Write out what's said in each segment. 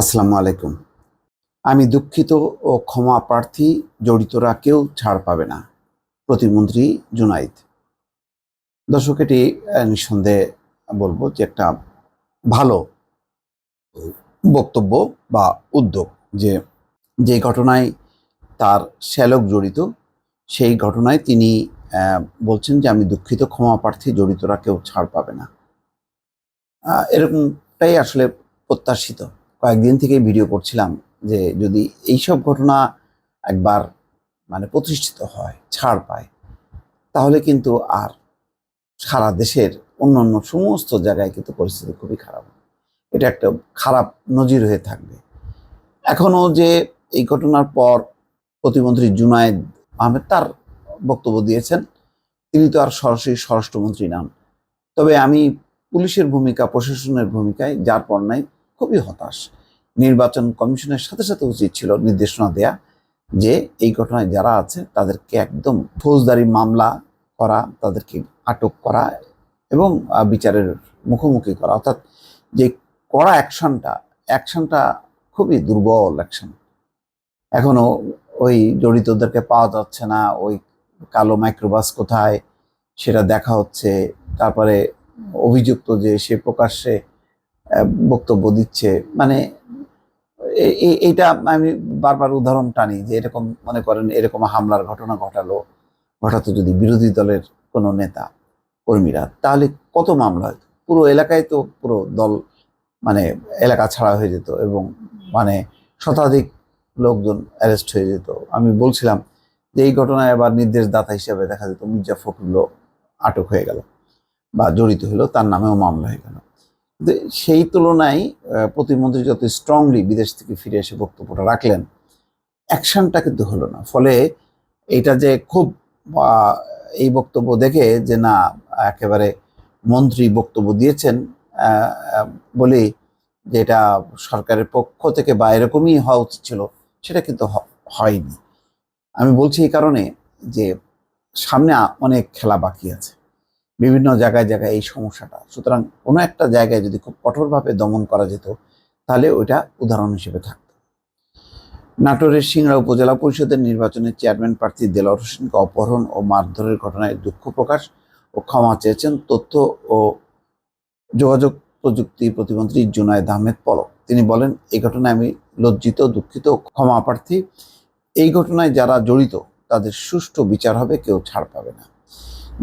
আসসালামু আলাইকুম। আমি দুঃখিত ও ক্ষমা প্রার্থী জড়িতরা কেউ ছাড় পাবে না। প্রতিমন্ত্রী জুনাইদ। দর্শক, এটি নিঃসন্দেহে বলব যে একটা ভালো বক্তব্য বা উদ্যোগ যে যে ঘটনায় তার শ্যালক জড়িত, সেই ঘটনায় তিনি বলছেন যে আমি দুঃখিত, ক্ষমা প্রার্থী জড়িতরা কেউ ছাড় পাবে না। এরকমটাই আসলে প্রত্যাশিত। কয়েকদিন থেকে ভিডিও করছিলাম যে যদি এইসব ঘটনা একবার মানে প্রতিষ্ঠিত হয়, ছাড় পায়, তাহলে কিন্তু আর সারা দেশের অন্যান্য সমস্ত জায়গায় কিন্তু পরিস্থিতি খুবই খারাপ। এটা একটা খারাপ নজির হয়ে থাকবে এখনও যে এই ঘটনার পর প্রতিমন্ত্রী জুনায়েদ আহমেদ তার বক্তব্য দিয়েছেন, তিনি তো আর সরাসরি স্বরাষ্ট্রমন্ত্রী নন তবে আমি পুলিশের ভূমিকা, প্রশাসনের ভূমিকায়, যার পর নাই খুবই হতাশ। নির্বাচন কমিশনের সাথে সাথে উচিত ছিল নির্দেশনা দেয়া যে, এই ঘটনায় যারা আছে, তাদেরকে একদম ফৌজদারি মামলা করা, তাদেরকে আটক করা এবং বিচারের মুখোমুখি করা। অর্থাৎ যে কড়া অ্যাকশনটা অ্যাকশনটা খুবই দুর্বল অ্যাকশন। এখনও ওই জড়িতদেরকে পাওয়া যাচ্ছে না, ওই কালো মাইক্রোবাস কোথায়, সেটা দেখা হচ্ছে। তারপরে অভিযুক্ত যে, সে প্রকাশ্যে বক্তব্য দিচ্ছে। মানে এইটা আমি বারবার উদাহরণ টানি যে এরকম মনে করেন এরকম হামলার ঘটনা ঘটালো, ঘটাতো যদি বিরোধী দলের কোনো নেতা, কর্মীরা, তাহলে কত মামলা হতো পুরো এলাকায় তো পুরো দল মানে এলাকা ছাড়া হয়ে যেত এবং মানে শতাধিক লোকজন অ্যারেস্ট হয়ে যেত। আমি বলছিলাম যে এই ঘটনায় আবার নির্দেশদাতা হিসেবে দেখা যেত, মির্জা ফখরুল্লাহ আটক হয়ে গেল বা জড়িত হলো, তার নামেও মামলা হয়ে গেল। সেই তুলনায় প্রতিমন্ত্রী যত স্ট্রংলি বিদেশ থেকে ফিরে এসে বক্তব্যটা রাখলেন অ্যাকশনটা কিন্তু হলো না। ফলে এটা যে খুব এই বক্তব্য দেখে যে না, একেবারে মন্ত্রী বক্তব্য দিয়েছেন বলেই যে এটা সরকারের পক্ষ থেকে বা এরকমই হওয়া উচিত ছিল, সেটা কিন্তু হয়নি। আমি বলছি এই কারণে যে সামনে অনেক খেলা বাকি আছে। বিভিন্ন জায়গায় জায়গায় এই সমস্যাটা। সুতরাং কোনো একটা জায়গায় যদি খুব কঠোরভাবে দমন করা যেত, তাহলে ওইটা উদাহরণ হিসেবে থাকত। নাটোরের সিংড়া উপজেলা পরিষদের নির্বাচনের চেয়ারম্যান প্রার্থী দেলোয়ার হোসেনকে অপহরণ ও মারধরের ঘটনায় দুঃখ প্রকাশ ও ক্ষমা চেয়েছেন তথ্য ও যোগাযোগ প্রযুক্তি প্রতিমন্ত্রী জুনায়দ আহমেদ পলক। তিনি বলেন, এই ঘটনায় আমি লজ্জিত, দুঃখিত, ক্ষমা প্রার্থী। এই ঘটনায় যারা জড়িত, তাদের সুষ্ঠু বিচার হবে, কেউ ছাড় পাবে না।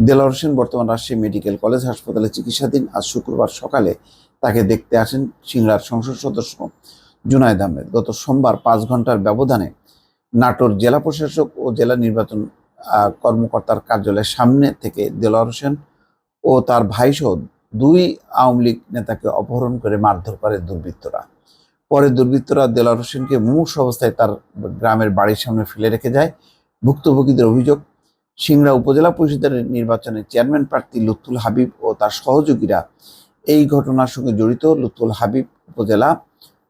দেলোয়ার হোসেন বর্তমান রাজশাহী মেডিকেল কলেজ হাসপাতালে চিকিৎসাধীন আজ শুক্রবার সকালে তাকে দেখতে আসেন সিংড়ার সংসদ সদস্য জুনায়দ আহমেদ। গত সোমবার পাঁচ ঘণ্টার ব্যবধানে নাটোর জেলা প্রশাসক ও জেলা নির্বাচন কর্মকর্তার কার্যালয়ের সামনে থেকে দেলোয়ার হোসেন ও তার ভাইসহ দুই আওয়ামী লীগ নেতাকে অপহরণ করে মারধর করে দুর্বৃত্তরা। পরে দুর্বৃত্তরা দেলার হোসেনকে মুমূর্ষ অবস্থায় তার গ্রামের বাড়ির সামনে ফেলে রেখে যায়। ভুক্তভোগীদের অভিযোগ সিংড়া উপজেলা পরিষদের নির্বাচনে চেয়ারম্যান প্রার্থী লুৎফুল হাবিব ও তার সহযোগীরা এই ঘটনার সঙ্গে জড়িত লুৎফুল হাবিব উপজেলা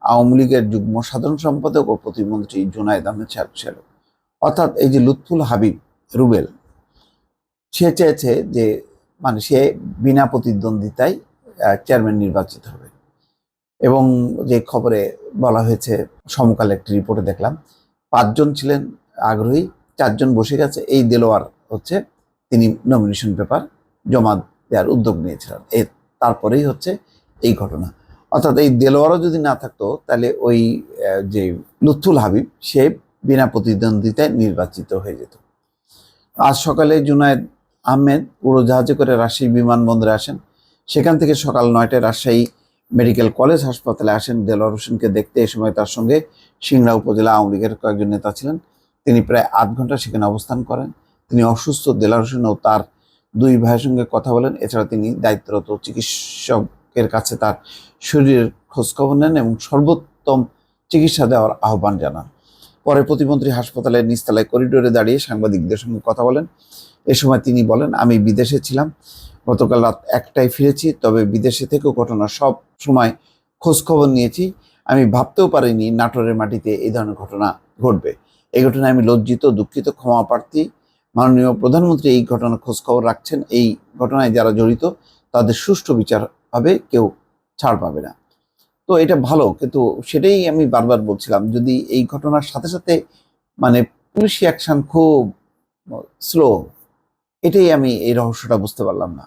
আওয়ামী লীগের যুগ্ম সাধারণ সম্পাদক ও প্রতিমন্ত্রী জুনায়দ আহমেদ সাহেব ছিল। অর্থাৎ এই যে লুৎফুল হাবিব রুবেল, সে চেয়েছে যে মানে সে বিনা প্রতিদ্বন্দ্বিতায় চেয়ারম্যান নির্বাচিত হবে। এবং যে খবরে বলা হয়েছে, সমকাল একটি রিপোর্টে দেখলাম, পাঁচজন ছিলেন আগ্রহী, চারজন বসে গেছে এই দেলোয়ার হচ্ছে তিনি নমিনেশন পেপার জমা দেওয়ার উদ্যোগ নিয়েছিলেন। এ তারপরেই হচ্ছে এই ঘটনা। অর্থাৎ এই দেলোয়ারও যদি না থাকতো, তাহলে ওই যে লুৎফুল হাবিব, সে বিনা প্রতিদ্বন্দ্বিতায় নির্বাচিত হয়ে যেত। আজ সকালে জুনায়েদ আহমেদ উড়োজাহাজে করে রাজশাহী বিমানবন্দরে আসেন। সেখান থেকে সকাল নয়টায় রাজশাহী মেডিকেল কলেজ হাসপাতালে আসেন। দেলোয়ার হোসেনকে দেখতে এ সময় তার সঙ্গে সিংড়া উপজেলা আওয়ামী লীগের কয়েকজন নেতা ছিলেন। তিনি প্রায় আধ ঘণ্টা সেখানে অবস্থান করেন। তিনি অসুস্থ, দেলার হোসেন ও তার দুই ভাইয়ের সঙ্গে কথা বলেন। এছাড়া তিনি দায়িত্বরত চিকিৎসকের কাছে তার শরীরের খোঁজখবর নেন এবং সর্বোত্তম চিকিৎসা দেওয়ার আহ্বান জানান। পরে প্রতিমন্ত্রী হাসপাতালের নিস্তালায় করিডোরে দাঁড়িয়ে সাংবাদিকদের সঙ্গে কথা বলেন। এ সময় তিনি বলেন, আমি বিদেশে ছিলাম। গতকাল রাত একটায় ফিরেছি, তবে বিদেশে থেকেও ঘটনা সব সময় খোঁজখবর নিয়েছি। আমি ভাবতেও পারিনি নাটোরের মাটিতে এই ধরনের ঘটনা ঘটবে। এই ঘটনায় আমি লজ্জিত, দুঃখিত, ক্ষমা প্রার্থী মাননীয় প্রধানমন্ত্রী এই ঘটনার খোঁজখবর রাখছেন। এই ঘটনায় যারা জড়িত, তাদের সুষ্ঠু বিচার হবে, কেউ ছাড় পাবে না। তো এটা ভালো, কিন্তু সেটাই আমি বারবার বলছিলাম, যদি এই ঘটনার সাথে সাথে মানে পুলিশি অ্যাকশন খুব স্লো, এটাই আমি এই রহস্যটা বুঝতে পারলাম না।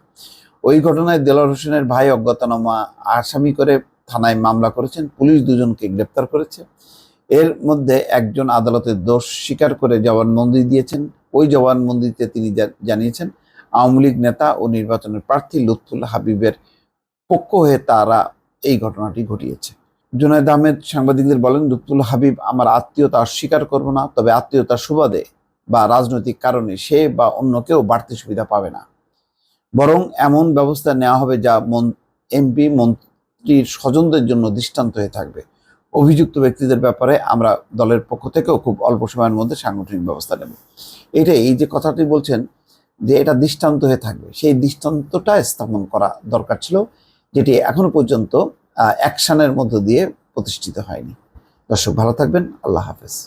ওই ঘটনায় দেলোয়ার হোসেনের ভাই অজ্ঞাতনামা আসামি করে থানায় মামলা করেছেন, পুলিশ দুজনকে গ্রেপ্তার করেছে। এর মধ্যে একজন আদালতের দোষ স্বীকার করে জবানবন্দি দিয়েছেন ওই জবানবন্দিতে তিনি জানিয়েছেন। আওয়ামী লীগ নেতা ও নির্বাচনের প্রার্থী লুৎফুল্লাহ হাবিবের পক্ষ হয়ে তারা এই ঘটনাটি ঘটিয়েছে। জুনায়দ আহমেদ সাংবাদিকদের বলেন লুৎফুল্লাহ হাবিব আমার আত্মীয়তা অস্বীকার করব না, তবে আত্মীয়তার সুবাদে বা রাজনৈতিক কারণে সে বা অন্য কেউ বাড়তি সুবিধা পাবে না। বরং এমন ব্যবস্থা নেওয়া হবে যা এমপি মন্ত্রীর স্বজনদের জন্য দৃষ্টান্ত হয়ে থাকবে। অভিযুক্ত ব্যক্তিদের ব্যাপারে আমরা দলের পক্ষ থেকেও খুব অল্প সময়ের মধ্যে সাংগঠনিক ব্যবস্থা নেব। এটা এই যে কথাটি বলছেন যে এটা দৃষ্টান্ত হয়ে থাকবে, সেই দৃষ্টান্তটা স্থাপন করা দরকার ছিল, যেটি এখনও পর্যন্ত অ্যাকশনের মধ্য দিয়ে প্রতিষ্ঠিত হয়নি। দর্শক ভালো থাকবেন, আল্লাহ হাফেজ।